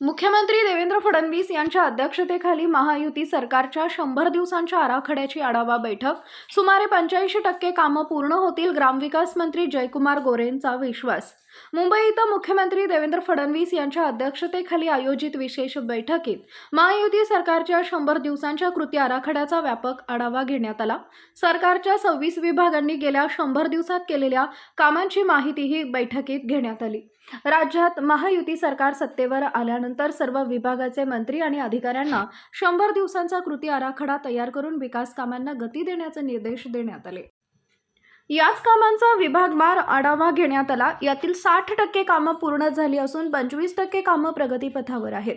मुख्यमंत्री देवेंद्र फडणवीस यांच्या अध्यक्षतेखाली महायुती सरकारच्या शंभर दिवसांच्या आराखड्याची आढावा बैठक. सुमारे पंच्याऐंशी टक्के कामं पूर्ण होतील ग्रामविकास मंत्री जयकुमार गोरेंचा विश्वास. मुंबई इथं मुख्यमंत्री देवेंद्र फडणवीस यांच्या अध्यक्षतेखाली आयोजित विशेष बैठकीत महायुती सरकारच्या शंभर दिवसांच्या कृती आराखड्याचा व्यापक आढावा घेण्यात आला. सरकारच्या सव्वीस विभागांनी गेल्या शंभर दिवसात केलेल्या कामांची माहितीही बैठकीत घेण्यात आली. राज्यात महायुती सरकार सत्तेवर आल्यानंतर सर्व विभागाचे मंत्री आणि अधिकाऱ्यांना शंभर दिवसांचा कृती आराखडा तयार करून विकास कामांना गती देण्याचे निर्देश देण्यात आले. याच कामांचा विभागवार आढावा घेण्यात आला. यातील साठ टक्के कामं पूर्ण झाली असून पंचवीस टक्के कामं प्रगतीपथावर आहेत.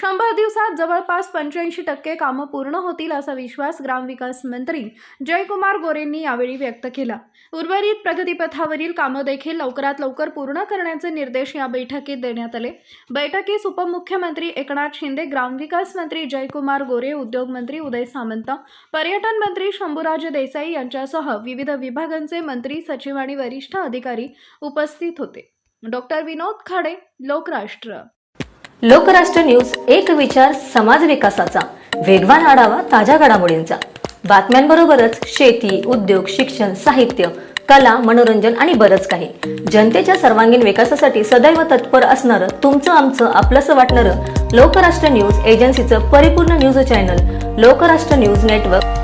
शंभर दिवसात जवळपास पंच्याऐंशी टक्के कामं पूर्ण होतील असा विश्वास ग्रामविकास मंत्री जयकुमार गोरेंनी यावेळी व्यक्त केला. उर्वरित प्रगतीपथावरील कामं देखील लवकरात लवकर पूर्ण करण्याचे निर्देश या बैठकीत देण्यात आले. बैठकीस उपमुख्यमंत्री एकनाथ शिंदे ग्रामविकास मंत्री जयकुमार गोरे उद्योगमंत्री उदय सामंत पर्यटन मंत्री शंभूराज देसाई यांच्यासह विविध विभागांचे मंत्री सचिव आणि वरिष्ठ अधिकारी उपस्थित होते. डॉक्टर विनोद खाडे लोकराष्ट्र. लोकराष्ट्र न्यूज एक विचार समाज विकासाचा. वेगवान आढावा ताज्या घडामोडींचा. बातम्यांबरोबरच शेती उद्योग शिक्षण साहित्य कला मनोरंजन आणि बरंच काही. जनतेच्या सर्वांगीण विकासासाठी सदैव तत्पर असणारं तुमचं आमचं आपलंसं वाटणारं लोकराष्ट्र न्यूज एजन्सीचं परिपूर्ण news channel Lokrashtra news network.